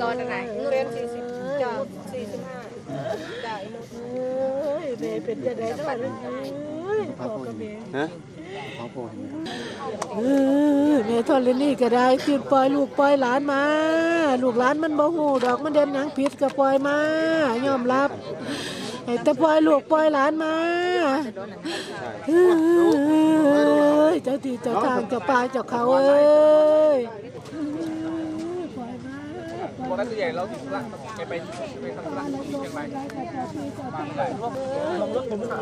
แต่ก่อนน่ะไหนเป็นสี่สิบจ้าสี่สิบห้าจ้าอีนุชเอ้ยแม่เป็นจะได้ด้วยลูกเอ้ยพ่อกับแม่นะเขาโพดเออแม่ทอนเลนี่ก็ได้คือปล่อยลูกปล่อยหลานมา ลูกหลานมันบ่ฮู้ดอกมันเด่นหยังผิดก็ปล่อยมายอมรับให้แต่ปล่อยลูกปล่อยหลานมาเอ้ยเจ้าที่เจ้าทางเจ้าป่าเจ้าเขาเอ้ยปล่อยมา วันนั้นตัวใหญ่เราถึงละแกไปไปทำละที่เชียงรายลงรถผมหา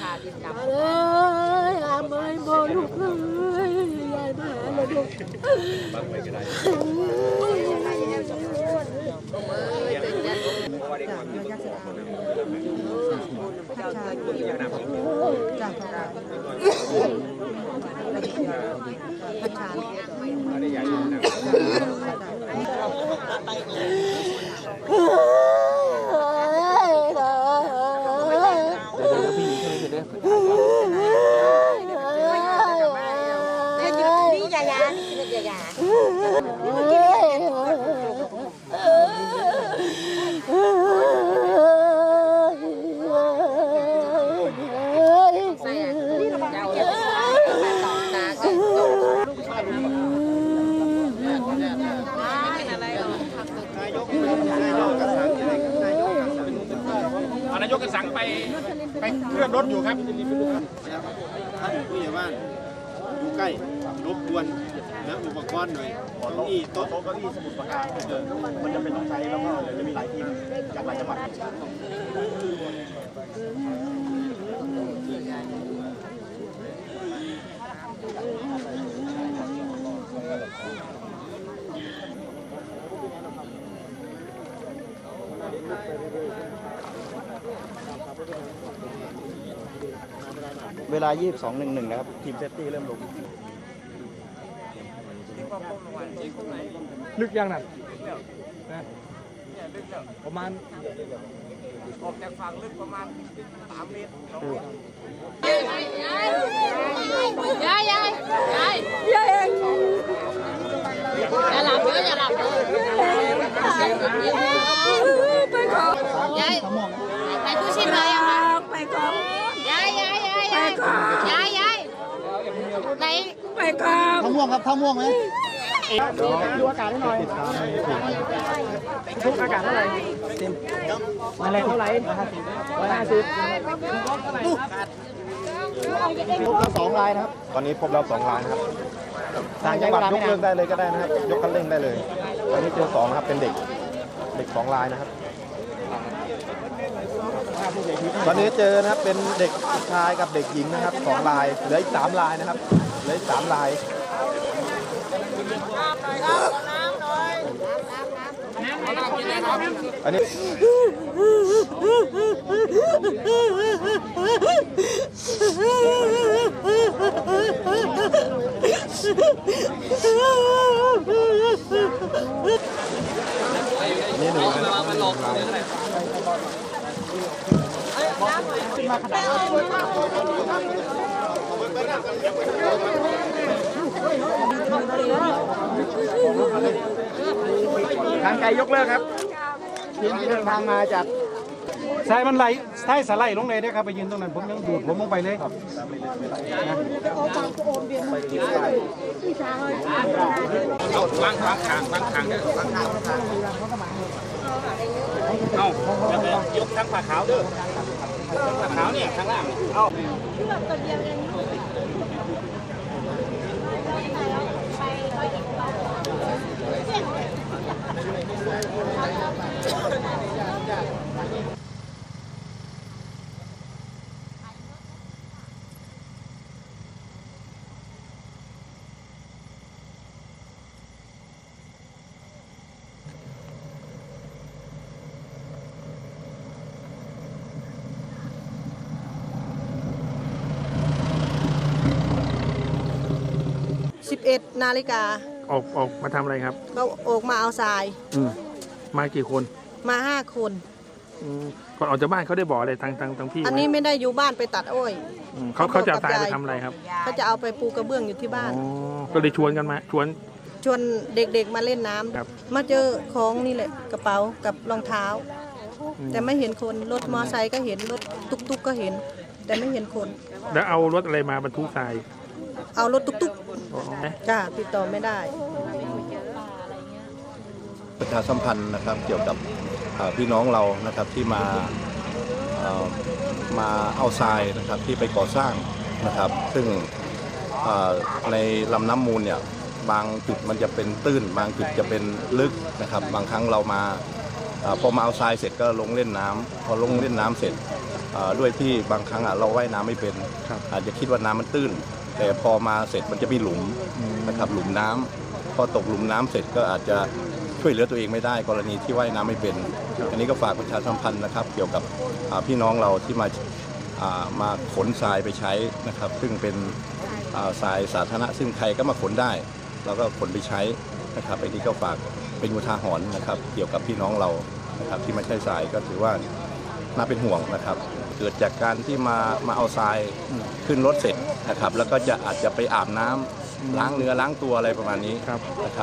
ขาดินดำเอ้ยอามเอ้ยบ่ลูกเอ้ยยายมาหาเลยลูกนี่ เคลื่อนรถอยู่ครับท่านผู้ใหญ่บ้านอยู่ใกล้รบกวนนะอุปกรณ์หน่อยเก้าอี้โต๊ะโต๊ะเก้าอี้สมุดปากกาเออมันจะเป็นต้องใช้แล้วก็เดี๋ยวจะมีหลายทีมจากหลายจังหวัด เวลา 22.11 นะครับ ทีมเซฟตี้เริ่มลง ลึกยังนั่นนะประมาณ ออกจากฝั่งลึกประมาณ 3 เมตรยายยายยายยายอย่าหลับเยอะอย่าหลับเยอะไปขอยายไหนตู้ชิมเลยอะคะไปขอยายยายยายยายยายยาย ไหนไปขอท่าม่วงครับท่าม่วงไหมดูอากาศให้หน่อยทุกอากาศเท่าไหร่มาแรงเท่าไหร่ร้อยห้าสิบพบแล้วสองลายนะครับ ตอนนี้พบแล้ว2รายนะครับทางจังหวัดยกเลิกได้เลยก็ได้นะครับ ยกคันเร่งได้เลย ตอนนี้เจอสองนะครับ เป็นเด็ก เด็กสองรายนะครับ ตอนนี้เจอนะครับเป็นเด็กชายกับเด็กหญิงนะครับสองรายเหลืออีกสามรายนะครับเหลืออีกสามรายอันนี้นี่หนึ่งนะครับ ทางไกลยกเลิกครับทีมที่เดินทางมาจากสายมันไหลสายสไลด์ลงเลยนะครับไปยืนตรงนั้นผมยังดูดผมลงไปเลยเอาวางวางขางวางขางเนี่ยเอาเดี๋ยวยกทั้งผ้าขาวเด้อผ้า ขาวเนี่ยข้างล่าง เอาสิบเอ็ ดนาฬิกาออกออกมาทำอะไรครับเขาออกมาเอาทรายอืมมากี่คนมาห้าคน อืมก่อนออกจากบ้านเขาได้บอกอะไรทางทางทางพี่ไหมอันนี้ไม่ได้อยู่บ้านไปตัดอ้อย อืมเขาเขาจะเอาเขาบอกกับทรายไปยายทำอะไรครับเขาจะเอาไปปูกระเบื้องอยู่ที่บ้านอ๋อก็เลยชวนกันมาชวน ชวนเด็กๆมาเล่นน้ำครับ มาเจอของนี่แหละกระเป๋ากับรองเท้าแต่ไม่เห็นคนรถมอไซค์ก็เห็นรถตุ๊กๆก็เห็น แต่ไม่เห็นคน แล้วเอารถอะไรมาบรรทุกทรายเอารถตุ๊ก อ๋อๆจ้าติดต่อไม่ได้ประชาสัมพันธ์นะครับเกี่ยวกับเอ่อพี่น้องเรานะครับที่มาเอ่อมาเอาทรายนะครับที่ไปก่อสร้างนะครับ ซึ่งเอ่อในลำน้ำมูลเนี่ยบางจุดมันจะเป็นตื้น บางจุดจะเป็นลึกนะครับ บางครั้งเรามาเอ่อพอมาเอาทรายเสร็จก็ลงเล่นน้ำพอลงเล่นน้ำเสร็จเอ่อด้วยที่บางครั้งอะเราว่ายน้ำไม่เป็น อาจจะคิดว่าน้ำมันตื้น แต่พอมาเสร็จมันจะมีหลุมนะครับหลุมน้ำพอตกหลุมน้ำเสร็จก็อาจจะช่วยเหลือตัวเองไม่ได้กรณีที่ว่ายน้ำไม่เป็น อันนี้ก็ฝากประชาสัมพันธ์นะครับ เกี่ยวกับพี่น้องเราที่มามาขนทรายไปใช้นะครับ ซึ่งเป็นทรายสาธารณะซึ่งใครก็มาขนได้ แล้วก็ขนไปใช้นะครับอันนี้ก็ฝากเป็นอุทาหรณ์นะครับ เกี่ยวกับพี่น้องเรานะครับที่ไม่ใช่ทรายก็ถือว่า น่าเป็นห่วงนะครับ เกิดจากการที่มามาเอาทรายขึ้นรถเสร็จนะครับ แล้วก็จะอาจจะไปอาบน้ำล้างเนื้อล้างตัวอะไรประมาณนี้ครับนะครับ